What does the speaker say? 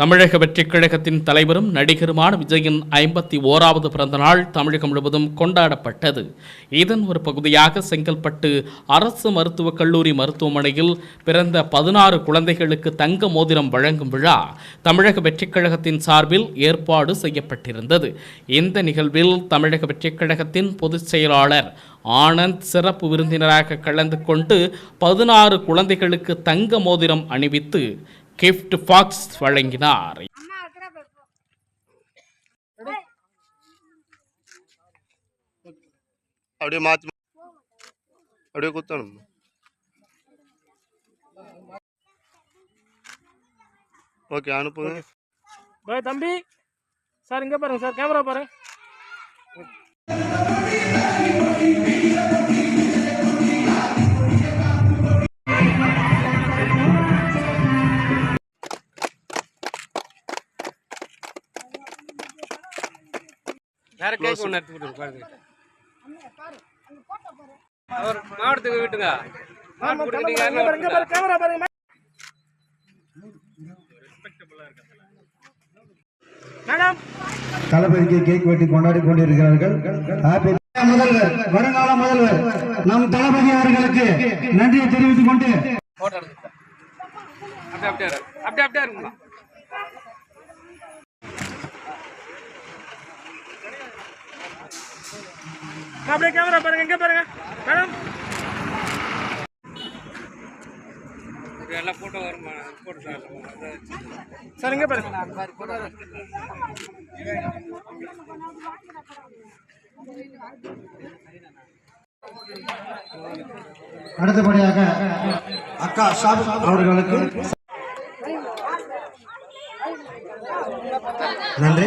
தமிழக வெற்றிக் கழகத்தின் தலைவரும் நடிகருமான விஜயின் ஐம்பத்தி ஓராவது பிறந்தநாள் தமிழகம் முழுவதும் கொண்டாடப்பட்டது. இதன் ஒரு பகுதியாக செங்கல்பட்டு அரசு மருத்துவக் கல்லூரி மருத்துவமனையில் பிறந்த பதினாறு குழந்தைகளுக்கு தங்க மோதிரம் வழங்கும் விழா தமிழக வெற்றிக் கழகத்தின் சார்பில் ஏற்பாடு செய்யப்பட்டிருந்தது. இந்த நிகழ்வில் தமிழக வெற்றிக் கழகத்தின் பொதுச் செயலாளர் ஆனந்த் சிறப்பு விருந்தினராக கலந்து கொண்டு பதினாறு குழந்தைகளுக்கு தங்க மோதிரம் அணிவித்து கிஃப்ட் பாக்ஸ் வழங்கினார். அப்படியே மாற்றி அப்படியே குத்தணும். ஓகே அனுப்புங்க. பாய் தம்பி சார் இங்கே பாருங்க சார் கேமரா பாருங்க வேற கேக் ஒன்று எடுத்து கொடுங்க பாருங்க அவர் மாவட்டத்துக்கு விட்டுங்க மாவட்டம் கொடுத்துட்டீங்க மேடம். தளபதிக்கு கேக் வெட்டி கொண்டாடி கொண்டிருக்கிறார்கள். முதல்வர். வருங்கால முதல்வர். நம் தளபதி அவர்களுக்கு நன்றியை தெரிவித்துக் கொண்டு போட்டோ எடுத்து அப்படியே அப்படியே இரு. அப்படியே அப்படியே இருக்குங்களா அப்படியே கேமரா பாருங்க இங்கே பாருங்க. மேடம் எல்லாம் போட்டோ வருமா? போட்டோ சார் இங்கே பாருங்க. அடுத்தபடியாக அக்கா ஷாப் அவர்களுக்கு நன்றி.